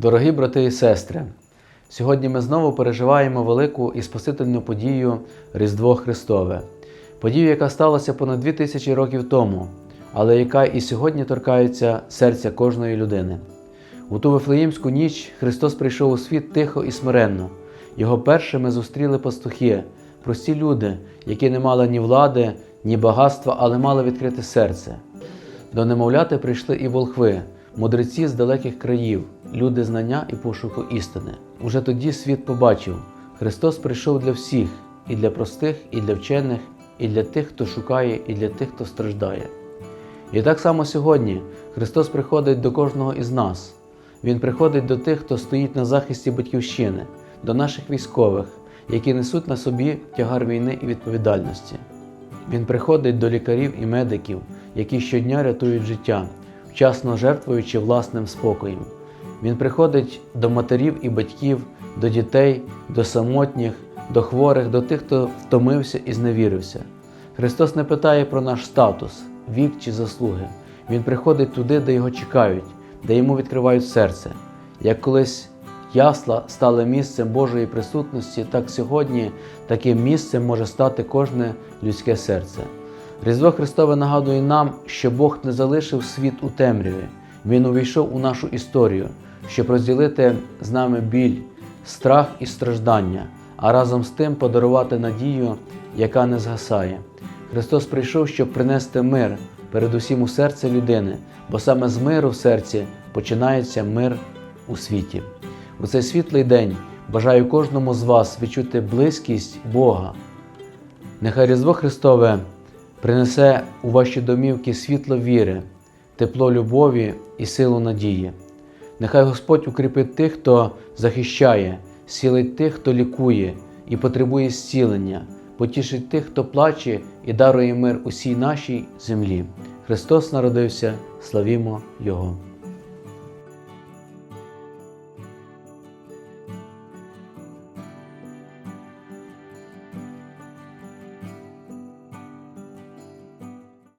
Дорогі брати і сестри, сьогодні ми знову переживаємо велику і спасительну подію Різдво Христове, подію, яка сталася понад дві тисячі років тому, але яка і сьогодні торкається серця кожної людини. У ту Вифлеємську ніч Христос прийшов у світ тихо і смиренно. Його першими зустріли пастухи, прості люди, які не мали ні влади, ні багатства, але мали відкрите серце. До немовляти прийшли і волхви, мудреці з далеких країв, люди знання і пошуку істини. Уже тоді світ побачив, Христос прийшов для всіх, і для простих, і для вчених, і для тих, хто шукає, і для тих, хто страждає. І так само сьогодні Христос приходить до кожного із нас. Він приходить до тих, хто стоїть на захисті батьківщини, до наших військових, які несуть на собі тягар війни і відповідальності. Він приходить до лікарів і медиків, які щодня рятують життя, вчасно жертвуючи власним спокоєм. Він приходить до матерів і батьків, до дітей, до самотніх, до хворих, до тих, хто втомився і зневірився. Христос не питає про наш статус, вік чи заслуги. Він приходить туди, де його чекають, де йому відкривають серце. Як колись ясла стали місцем Божої присутності, так сьогодні таким місцем може стати кожне людське серце. Різдво Христове нагадує нам, що Бог не залишив світ у темряві, Він увійшов у нашу історію, щоб розділити з нами біль, страх і страждання, а разом з тим подарувати надію, яка не згасає. Христос прийшов, щоб принести мир, передусім у серце людини, бо саме з миру в серці починається мир у світі. У цей світлий день бажаю кожному з вас відчути близькість Бога. Нехай Різдво Христове принесе у ваші домівки світло віри, тепло любові і силу надії. Нехай Господь укріпить тих, хто захищає, сілить тих, хто лікує і потребує зцілення, потішить тих, хто плаче і дарує мир усій нашій землі. Христос народився, славімо Його!